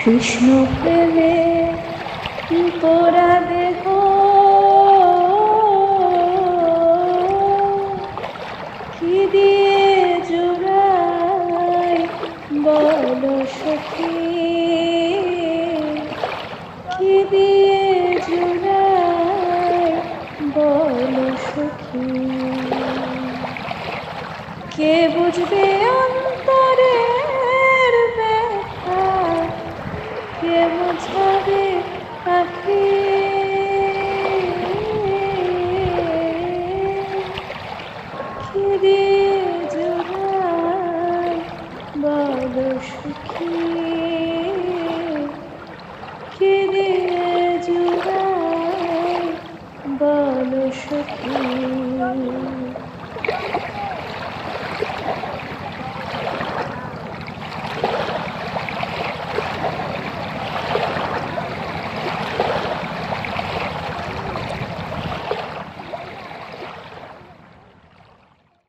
কৃষ্ণ প্রেমে তোরা দেহ কি দিয়ে জোড়াই বল সখী? কি দিয়ে জোড়াই বল সখী? কে বুঝবে কে বোঝাবে পাখি কি দিয়ে জোড়াই বল সুখী। কি দিয়ে জোড়াই বল সখী।